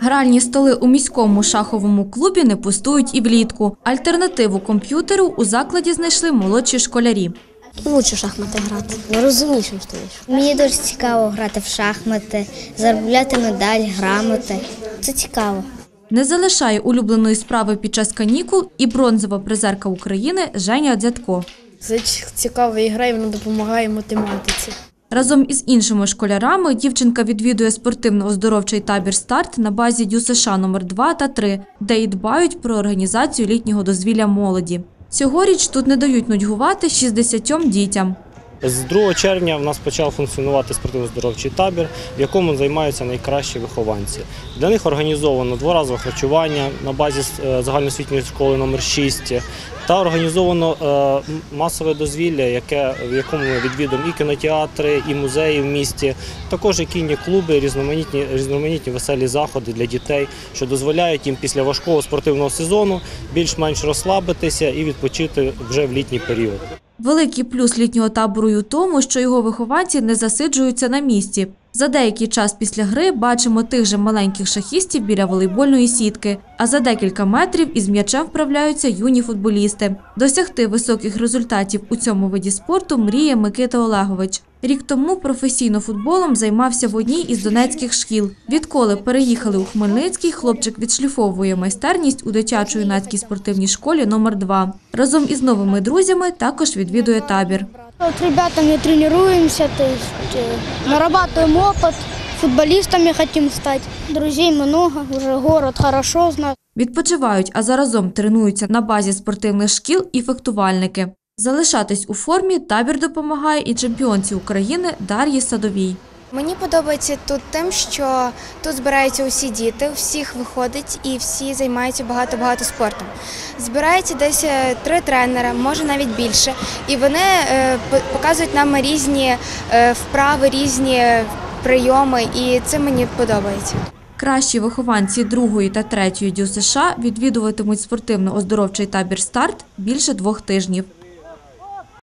Гральні столи у міському шаховому клубі не пустують і влітку. Альтернативу комп'ютеру у закладі знайшли молодші школярі. Лучше шахмати грати. Розумнішим стаєш. Мені дуже цікаво грати в шахмати, заробляти медаль, грамоти. Це цікаво. Не залишає улюбленої справи під час канікул і бронзова призерка України Женя Дзятко. Це цікава ігра, і вона допомагає математиці. Разом із іншими школярами дівчинка відвідує спортивно-оздоровчий табір «Старт» на базі ДЮСШ номер 2 та 3, де й дбають про організацію літнього дозвілля молоді. Цьогоріч тут не дають нудьгувати 60 дітям. З 2 червня в нас почав функціонувати спортивно-здоровчий табір, в якому займаються найкращі вихованці. Для них організовано дворазове харчування на базі е, загальноосвітньої школи номер 6 та організовано е, масове дозвілля, в якому ми відвідуємо і кінотеатри, і музеї в місті, також і кінні клуби, різноманітні, різноманітні веселі заходи для дітей, що дозволяють їм після важкого спортивного сезону більш-менш розслабитися і відпочити вже в літній період. Великий плюс літнього табору у тому, що його вихованці не засиджуються на місці. За деякий час після гри бачимо тих же маленьких шахістів біля волейбольної сітки, а за декілька метрів із м'ячем вправляються юні футболісти. Досягти високих результатів у цьому виді спорту мріє Микита Олегович. Рік тому професійно футболом займався в одній із донецьких шкіл. Відколи переїхали у Хмельницький, хлопчик відшліфовує майстерність у дитячо-юнацькій спортивній школі номер 2 Разом із новими друзями також відвідує табір. Вот ребятами тренируемся, то есть э, нарабатываем опыт, футболистами хотим стать. Друзей много, уже город хорошо знаю. Відпочивають, а заразом тренуються на базі спортивних шкіл і фехтувальники. Залишатись у формі табір допомагає і чемпіонці України Дар'ї Садовій. Мені подобається тут тим, що тут збираються усі діти, всіх виходить і всі займаються багато-багато спортом. Збирається десь е, три тренера, може навіть більше, і вони е, по- показують нам різні е, вправи, різні прийоми, і це мені подобається. Кращі вихованці другої та третьої дю США відвідуватимуть спортивно-оздоровчий табір «Старт» більше двох тижнів.